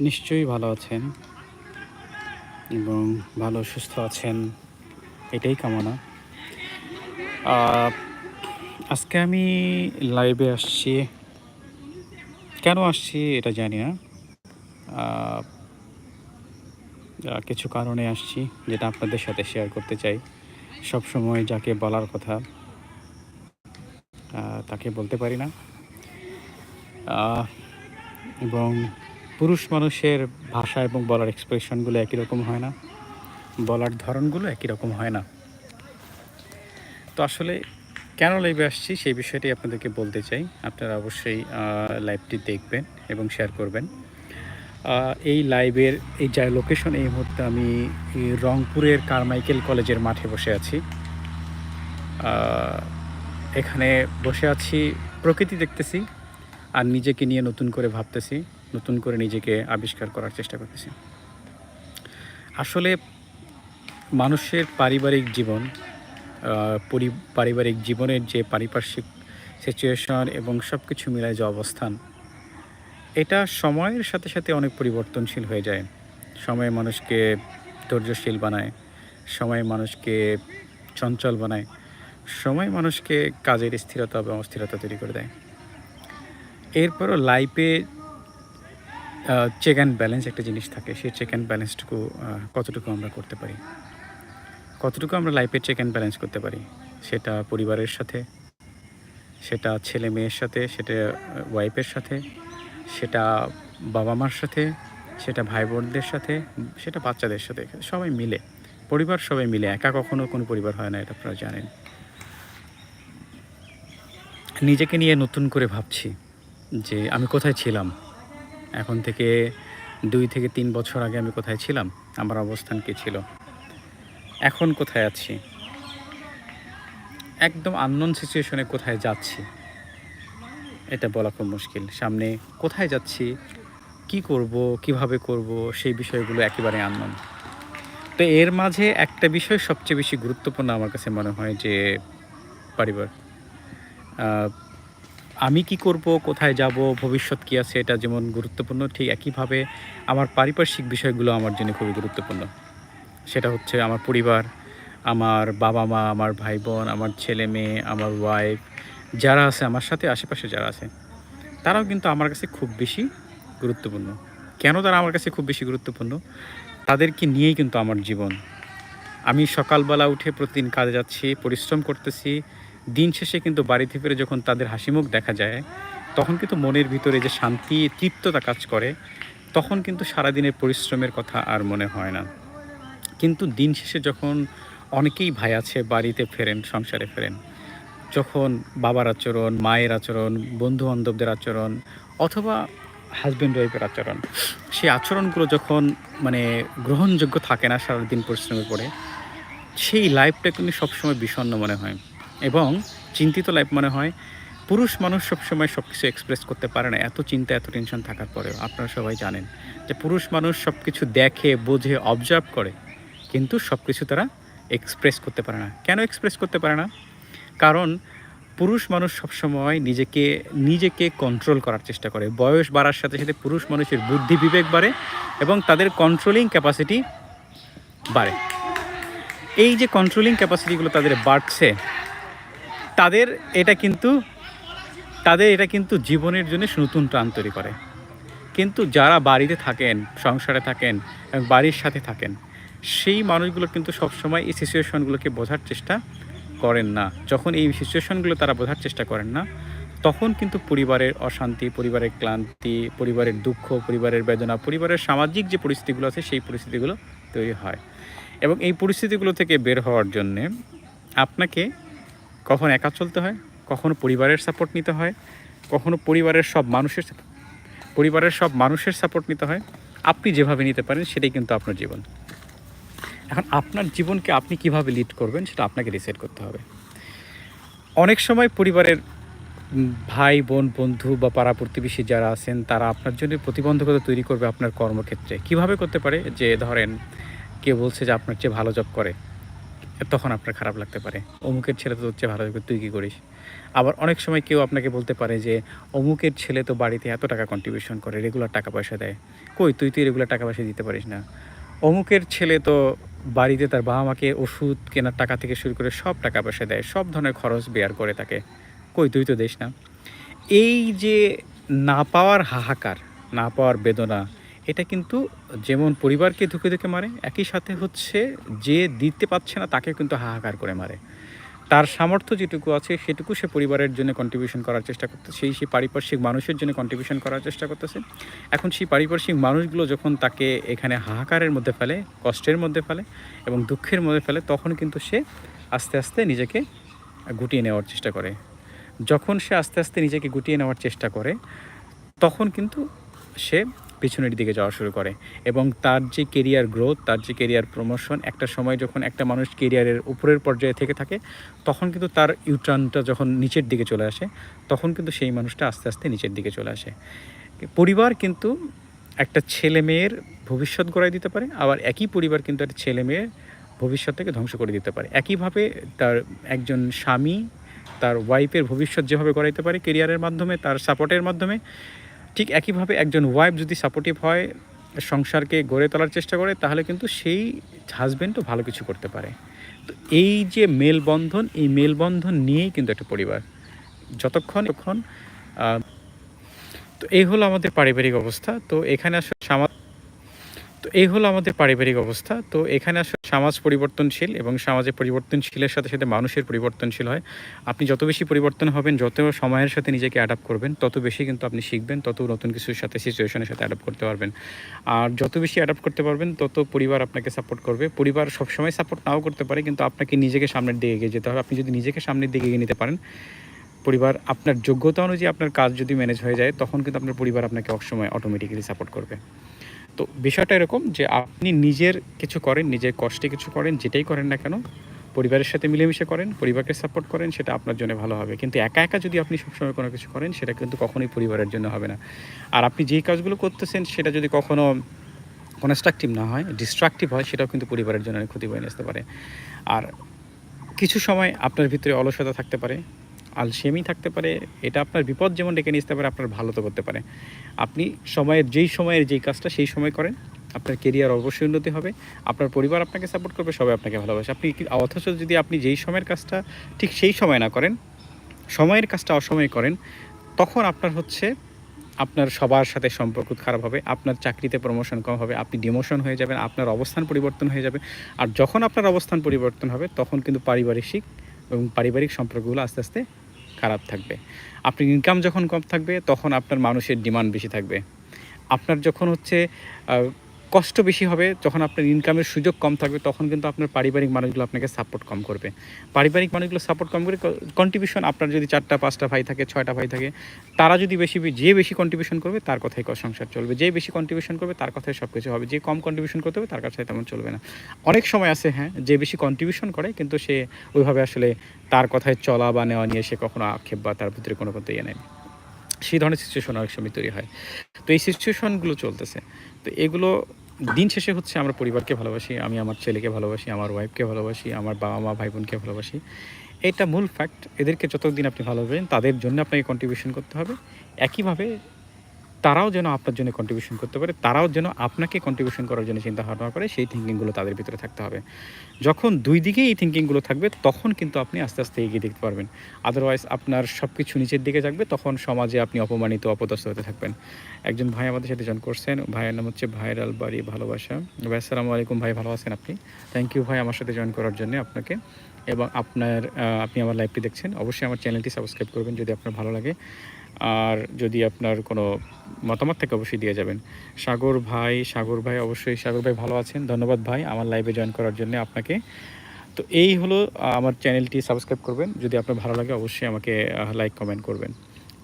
নিশ্চয়ই ভালো আছেন এবং ভালো, সুস্থ আছেন। এটাই কামনা। আজকে আমি লাইভে আসছি। কেন আসছি এটা জানি না। কিছু কারণে আসছি যেটা আপনাদের সাথে শেয়ার করতে চাই। সব সময় যাকে বলার কথা তাকে বলতে পারি না। এবং পুরুষ মানুষের ভাষা এবং বলার এক্সপ্রেশনগুলো একই রকম হয় না। বলার ধরনগুলো একই রকম হয় না। তো আসলে কেন লাইভে আসছি সেই বিষয়টি আপনাদেরকে বলতে চাই। আপনারা অবশ্যই লাইভটি দেখবেন এবং শেয়ার করবেন। এই লাইভের এই যা লোকেশন এই মুহূর্তে আমি রংপুরের কারমাইকেল কলেজের মাঠে বসে আছি। এখানে বসে আছি, প্রকৃতি দেখতেছি আর নিজেকে নিয়ে নতুন করে ভাবতেছি। নতুন করে নিজেকে আবিষ্কার করার চেষ্টা করতেছি। আসলে মানুষের পারিবারিক জীবন পরি- পারিবারিক জীবনের যে পারিপার্শ্বিক সিচুয়েশন এবং সব কিছু মিলায় যে অবস্থান, এটা সময়ের সাথে সাথে অনেক পরিবর্তনশীল হয়ে যায়। সময় মানুষকে ধৈর্যশীল বানায়, সময় মানুষকে চঞ্চল বানায়, সময় মানুষকে কাজের স্থিরতা এবং অস্থিরতা তৈরি করে দেয়। এরপরও লাইফে চেক অ্যান্ড ব্যালেন্স একটা জিনিস থাকে, সেই চেক অ্যান্ড ব্যালেন্সটুকু কতটুকু আমরা করতে পারি? কতটুকু আমরা লাইফে চেক অ্যান্ড ব্যালেন্স করতে পারি? সেটা পরিবারের সাথে, সেটা ছেলে মেয়ের সাথে, সেটা ওয়াইফের সাথে, সেটা বাবা মার সাথে, সেটা ভাই বোনদের সাথে, সেটা বাচ্চাদের সাথে, সবাই মিলে। পরিবার সবাই মিলে, একা কখনো কোনো পরিবার হয় না, এটা আপনারা জানেন। নিজেকে নিয়ে নতুন করে ভাবছি যে আমি কোথায় ছিলাম? এখন থেকে দুই থেকে তিন বছর আগে আমি কোথায় ছিলাম? আমার অবস্থান কী ছিল? এখন কোথায় আছি? একদম আননোন সিচুয়েশনে কোথায় যাচ্ছি? এটা বলা খুব মুশকিল। সামনে কোথায় যাচ্ছি? কি করব? কীভাবে করব? সেই বিষয়গুলো একেবারে আননোন তো এর মাঝে একটা বিষয় সবচেয়ে বেশি গুরুত্বপূর্ণ আমার কাছে মনে হয় যে পরিবার আমি কি করব, কোথায় যাব, ভবিষ্যৎ কী আছে, এটা যেমন গুরুত্বপূর্ণ, ঠিক একইভাবে আমার পারিপার্শ্বিক বিষয়গুলো আমার জন্য খুবই গুরুত্বপূর্ণ। সেটা হচ্ছে আমার পরিবার, আমার বাবা মা আমার ভাই বোন আমার ছেলে মেয়ে আমার ওয়াইফ যারা আছে, আমার সাথে আশেপাশে যারা আছে, তারাও কিন্তু আমার কাছে খুব বেশি গুরুত্বপূর্ণ। কেন তারা আমার কাছে খুব বেশি গুরুত্বপূর্ণ? তাদেরকে নিয়েই কিন্তু আমার জীবন। আমি সকালবেলা উঠে প্রতিদিন কাজে যাচ্ছি, পরিশ্রম করতেছি দিন শেষে কিন্তু বাড়িতে ফিরে যখন তাদের হাসিমুখ দেখা যায়, তখন কিন্তু মনের ভিতরে যে শান্তি, তৃপ্ততা কাজ করে, তখন কিন্তু সারাদিনের পরিশ্রমের কথা আর মনে হয় না। কিন্তু দিন শেষে যখন অনেকেই ভাই আছে, বাড়িতে ফেরেন, সংসারে ফেরেন, যখন বাবার আচরণ, মায়ের আচরণ বন্ধু বান্ধবদের আচরণ, অথবা হাজব্যান্ড ওয়াইফের আচরণ, সেই আচরণগুলো যখন মানে গ্রহণযোগ্য থাকে না সারাদিন পরিশ্রমের পরে, সেই লাইফটা কিন্তু সবসময় বিষণ্ণ মনে হয়। এবং চিন্তিত লাইফ মনে হয়, পুরুষ মানুষ সবসময় সব কিছু এক্সপ্রেস করতে পারে না। এত চিন্তা, এত টেনশন থাকার পরেও, আপনারা সবাই জানেন যে পুরুষ মানুষ সব কিছু দেখে, বোঝে অবজার্ভ করে, কিন্তু সব কিছু তারা এক্সপ্রেস করতে পারে না। কেন এক্সপ্রেস করতে পারে না? কারণ পুরুষ মানুষ সবসময় নিজেকে নিজেকে কন্ট্রোল করার চেষ্টা করে। বয়স বাড়ার সাথে সাথে পুরুষ মানুষের বুদ্ধি বিবেক বাড়ে এবং তাদের কন্ট্রোলিং ক্যাপাসিটি বাড়ে। এই যে কন্ট্রোলিং ক্যাপাসিটিগুলো তাদের বাড়ছে তাদের এটা কিন্তু, তাদের এটা কিন্তু জীবনের জন্য নতুন প্রাণ তৈরি করে। কিন্তু যারা বাড়িতে থাকেন, সংসারে থাকেন, এবং বাড়ির সাথে থাকেন, সেই মানুষগুলো কিন্তু সবসময় এই সিচুয়েশনগুলোকে বোঝার চেষ্টা করেন না। যখন এই সিচুয়েশনগুলো তারা বোঝার চেষ্টা করেন না, তখন কিন্তু পরিবারের অশান্তি, পরিবারের ক্লান্তি, পরিবারের দুঃখ, পরিবারের বেদনা, পরিবারের সামাজিক যে পরিস্থিতিগুলো আছে, সেই পরিস্থিতিগুলো তৈরি হয়। এবং এই পরিস্থিতিগুলো থেকে বের হওয়ার জন্যে আপনাকে কখন একা চলতে হয়, কখনো পরিবারের সাপোর্ট নিতে হয়, কখনো পরিবারের সব মানুষের পরিবারের সব মানুষের সাপোর্ট নিতে হয়। আপনি যেভাবে নিতে পারেন সেটাই কিন্তু আপনার জীবন। এখন আপনার জীবনকে আপনি কীভাবে লিড করবেন সেটা আপনাকে ডিসাইড করতে হবে। অনেক সময় পরিবারের ভাই, বোন, বন্ধু বা পাড়া প্রতিবেশী যারা আছেন, তারা আপনার জন্য প্রতিবন্ধকতা তৈরি করবে আপনার কর্মক্ষেত্রে। কীভাবে করতে পারে? যে ধরেন, কেউ বলছে যে আপনার চেয়ে ভালো জব করে। তখন আপনার খারাপ লাগতে পারে। অমুকের ছেলে তো হচ্ছে ভালো তুই কী করিস? আবার অনেক সময় কেউ আপনাকে বলতে পারে যে, অমুকের ছেলে তো বাড়িতে এত টাকা কন্ট্রিবিউশন করে রেগুলার টাকা পয়সা দেয়। কই তুই তুই রেগুলার টাকা পয়সা দিতে পারিস না? অমুকের ছেলে তো বাড়িতে তার বাবা মাকে ওষুধ কেনার টাকা থেকে শুরু করে সব টাকা পয়সা দেয়, সব ধরনের খরচ বেয়ার করে তাকে। কই তুই তো দেশ না। এই যে না পাওয়ার হাহাকার, না পাওয়ার বেদনা এটা কিন্তু যেমন পরিবারকে ধুকে ধুকে মারে, একই সাথে হচ্ছে যে দিতে পারছে না তাকে কিন্তু হাহাকার করে মারে। তার সামর্থ্য যেটুকু আছে সেটুকু সে পরিবারের জন্য কন্ট্রিবিউশন করার চেষ্টা করতেছে, সেই সেই পারিপার্শ্বিক মানুষের জন্য কন্ট্রিবিউশন করার চেষ্টা করতেছে। এখন সেই পারিপার্শ্বিক মানুষগুলো যখন তাকে এখানে হাহাকারের মধ্যে ফেলে, কষ্টের মধ্যে ফেলে এবং দুঃখের মধ্যে ফেলে, তখন কিন্তু সে আস্তে আস্তে নিজেকে গুটিয়ে নেওয়ার চেষ্টা করে। যখন সে আস্তে আস্তে নিজেকে গুটিয়ে নেওয়ার চেষ্টা করে, তখন কিন্তু সে পিছনের দিকে যাওয়া শুরু করে। এবং তার যে কেরিয়ার গ্রোথ তার যে কেরিয়ার প্রমোশন একটা সময় যখন একটা মানুষ কেরিয়ারের উপরের পর্যায়ে থেকে থাকে, তখন কিন্তু তার ইউটার্নটা যখন নিচের দিকে চলে আসে, তখন কিন্তু সেই মানুষটা আস্তে আস্তে নিচের দিকে চলে আসে। পরিবার কিন্তু একটা ছেলে মেয়ের ভবিষ্যৎ গড়াই দিতে পারে, আবার একই পরিবার কিন্তু একটা ছেলে মেয়ের ভবিষ্যৎটাকে ধ্বংস করে দিতে পারে। একইভাবে তার একজন স্বামী, তার ওয়াইফের ভবিষ্যৎ যেভাবে গড়াইতে পারে কেরিয়ারের মাধ্যমে, তার সাপোর্টের মাধ্যমে ঠিক একইভাবে একজন ওয়াইফ যদি সাপোর্টিভ হয় সংসারকে গড়ে তোলার চেষ্টা করে তাহলে কিন্তু সেই হাজব্যান্ডও ভালো কিছু করতে পারে। তো এই যে মেলবন্ধন এই মেলবন্ধন নিয়েই কিন্তু একটা পরিবার। যতক্ষণ আহ, তো এই হলো আমাদের পারিবারিক অবস্থা। তো এখানে আসলে সামাজ তো এই হলো আমাদের পারিবারিক অবস্থা। তো এখানে আসলে সমাজ পরিবর্তনশীল এবং সমাজে পরিবর্তনশীলের সাথে সাথে মানুষের পরিবর্তনশীল হয়। আপনি যত বেশি পরিবর্তন হবেন, যত সময়ের সাথে নিজেকে অ্যাডাপ্ট করবেন, তত বেশি কিন্তু আপনি শিখবেন, তত নতুন কিছুর সাথে সিচুয়েশনের সাথে অ্যাডাপ্ট করতে পারবেন। আর যত বেশি অ্যাডাপ্ট করতে পারবেন, তত পরিবার আপনাকে সাপোর্ট করবে। পরিবার সবসময় সাপোর্ট নাও করতে পারে, কিন্তু আপনাকে নিজেকে সামনের দিকে এগিয়ে যেতে হবে। আপনি যদি নিজেকে সামনের দিকে এগিয়ে নিতে পারেন, পরিবার আপনার যোগ্যতা অনুযায়ী আপনার কাজ যদি ম্যানেজ হয়ে যায়, তখন কিন্তু আপনার পরিবার আপনাকে সবসময় অটোমেটিক্যালি সাপোর্ট করবে। তো বিষয়টা এরকম যে আপনি নিজের কিছু করেন, নিজের কষ্টে কিছু করেন, যেটাই করেন না কেন, পরিবারের সাথে মিলেমিশে করেন, পরিবারকে সাপোর্ট করেন, সেটা আপনার জন্য ভালো হবে। কিন্তু একা একা যদি আপনি সবসময় কোনো কিছু করেন, সেটা কিন্তু কখনোই পরিবারের জন্য হবে না। আর আপনি যেই কাজগুলো করতেছেন, সেটা যদি কখনো কনস্ট্রাকটিভ না হয় ডিস্ট্রাকটিভ হয়, সেটাও কিন্তু পরিবারের জন্য অনেক ক্ষতি বয়ে আসতে পারে। আর কিছু সময় আপনার ভিতরে অলসতা থাকতে পারে আলসেমি থাকতে পারে, এটা আপনার বিপদ যেমন ডেকে আসতে পারে, আপনার ভালো তো করতে পারে। আপনি সময়ের, যেই সময়ের যেই কাজটা, সেই সময় করেন, আপনার কেরিয়ার অবশ্যই উন্নতি হবে, আপনার পরিবার আপনাকে সাপোর্ট করবে, সবাই আপনাকে ভালোবাসে। আপনি অথচ যদি আপনি যেই সময়ের কাজটা ঠিক সেই সময় না করেন, সময়ের কাজটা অসময়ে করেন, তখন আপনার হচ্ছে, আপনার সবার সাথে সম্পর্ক খারাপ হবে, আপনার চাকরিতে প্রমোশন কম হবে, আপনি ডিমোশন হয়ে যাবেন, আপনার অবস্থান পরিবর্তন হয়ে যাবে। আর যখন আপনার অবস্থান পরিবর্তন হবে, তখন কিন্তু পারিবারিক এবং পারিবারিক সম্পর্কগুলো আস্তে আস্তে খারাপ থাকবে। আপনি ইনকাম যখন কম থাকবে, তখন আপনার মানুষের ডিমান্ড বেশি থাকবে। আপনার যখন হচ্ছে কষ্ট বেশি হবে, যখন আপনার ইনকামের সুযোগ কম থাকবে, তখন কিন্তু আপনার পারিবারিক মানুষগুলো আপনাকে সাপোর্ট কম করবে। পারিবারিক মানুষগুলো সাপোর্ট কম করে কন্ট্রিবিউশন আপনার যদি চারটা, পাঁচটা ভাই থাকে, ছয়টা ভাই থাকে, তারা যদি বেশি, যে বেশি কন্ট্রিবিউশন করবে, তার কথাই সংসার চলবে। যে বেশি কন্ট্রিবিউশন করবে, তার কথাই সব কিছু হবে। যে কম কন্ট্রিবিউশন করতে হবে, তার কাছে তেমন চলবে না। অনেক সময় আছে হ্যাঁ যে বেশি কন্ট্রিবিউশন করে, কিন্তু সে ওইভাবে আসলে তার কথায় চলা বা নেওয়া নিয়ে সে কখনো আক্ষেপ বা তার ভিতরে কোনো কোনো ইয়ে নেই। সেই ধরনের সিচুয়েশন অনেক সময় তৈরি হয়। তো এই সিচুয়েশনগুলো চলতেছে। তো এগুলো দিন শেষে হচ্ছে আমরা পরিবারকে ভালোবাসি, আমি আমার ছেলেকে ভালোবাসি, আমার ওয়াইফকে ভালোবাসি, আমার বাবা মা ভাই বোনকে ভালোবাসি। এটা মূল ফ্যাক্ট এদেরকে যতদিন আপনি ভালোবাসেন তাদের জন্য আপনাকে কন্ট্রিবিউশন করতে হবে। একইভাবে তারাও যেন আপনার জন্য কন্ট্রিবিউশন করতে পারে, তারাও যেন আপনাকে কন্ট্রিবিউশন করার জন্য চিন্তা ভাবনা করে, সেই থিঙ্কিংগুলো তাদের ভিতরে থাকতে হবে। যখন দুই দিকেই এই থিঙ্কিংগুলো থাকবে, তখন কিন্তু আপনি আস্তে আস্তে এগিয়ে দেখতে পারবেন। আদারওয়াইজ আপনার সব কিছু নিচের দিকে থাকবে, তখন সমাজে আপনি অপমানিত, অপদস্থ হতে থাকবেন। একজন ভাই আমাদের সাথে জয়েন করছেন, ভাইয়ের নাম হচ্ছে ভাইরাল বাড়ি ভালোবাসা। ভাই, আসসালামু আলাইকুম ভাই, ভালো আছেন আপনি? থ্যাংক ইউ ভাই আমার সাথে জয়েন করার জন্য আপনাকে। এবং আপনার আপনি আমার লাইভটি দেখছেন, অবশ্যই আমার চ্যানেলটি সাবস্ক্রাইব করবেন যদি আপনার ভালো লাগে। আর যদি আপনার কোনো মতামত থেকে, অবশ্যই দিয়ে যাবেন। সাগর ভাই সাগর ভাই, অবশ্যই সাগর ভাই ভালো আছেন। ধন্যবাদ ভাই, আমার লাইভে জয়েন করার জন্য আপনাকে। তো এই হলো আমার চ্যানেলটি সাবস্ক্রাইব করবেন। যদি আপনার ভালো লাগে, অবশ্যই আমাকে লাইক কমেন্ট করবেন।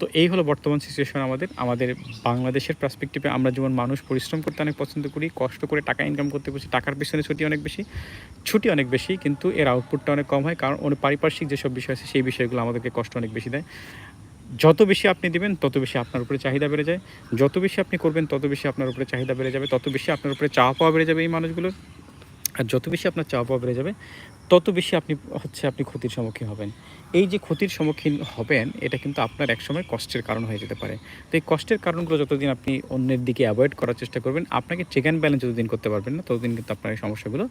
তো এই হলো বর্তমান সিচুয়েশন আমাদের। আমাদের বাংলাদেশের পার্সপেক্টিভে আমরা যেমন মানুষ পরিশ্রম করতে অনেক পছন্দ করি, কষ্ট করে টাকা ইনকাম করতে বসি, টাকার পিছনে ছুটি অনেক বেশি, ছুটি অনেক বেশি, কিন্তু এর আউটপুটটা অনেক কম হয়, কারণ পারিপার্শ্বিক যেসব বিষয় আছে, সেই বিষয়গুলো আমাদেরকে কষ্ট অনেক বেশি দেয়। যত বেশি আপনি দেবেন, তত বেশি আপনার উপরে চাহিদা বেড়ে যায়। যত বেশি আপনি করবেন, তত বেশি আপনার উপরে চাহিদা বেড়ে যাবে, তত বেশি আপনার উপরে চাওয়া পাওয়া বেড়ে যাবে এই মানুষগুলোর। আর যত বেশি আপনার পাওয়া বেড়ে যাবে, তত বেশি আপনি, হচ্ছে আপনি ক্ষতির সম্মুখীন হবেন। এই যে ক্ষতির সম্মুখীন হবেন, এটা কিন্তু আপনার একসময় কষ্টের কারণ হয়ে যেতে পারে। তো এই কষ্টের কারণগুলো যতদিন আপনি অন্যের দিকে অ্যাভয়েড করার চেষ্টা করবেন, আপনাকে চেক অ্যান্ড ব্যালেন্স যতদিন করতে পারবেন না, ততদিন কিন্তু আপনার এই সমস্যাগুলো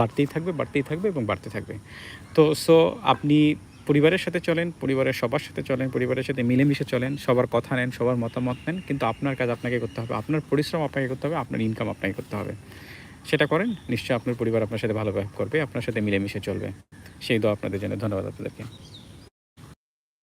বাড়তেই থাকবে বাড়তেই থাকবে এবং বাড়তে থাকবে। তো সো আপনি পরিবারের সাথে চলেন, পরিবারের সবার সাথে চলেন, পরিবারের সাথে মিলেমিশে চলেন, সবার কথা নেন, সবার মতামত নেন, কিন্তু আপনার কাজ আপনাকে করতে হবে, আপনার পরিশ্রম আপনাকে করতে হবে, আপনার ইনকাম আপনাকে করতে হবে। সেটা করেন, নিশ্চয়ই আপনার পরিবার আপনার সাথে ভালো ব্যবহার করবে, আপনার সাথে মিলেমিশে চলবে। সেই দোয়া আপনাদের জন্য ধন্যবাদ আপনাদেরকে।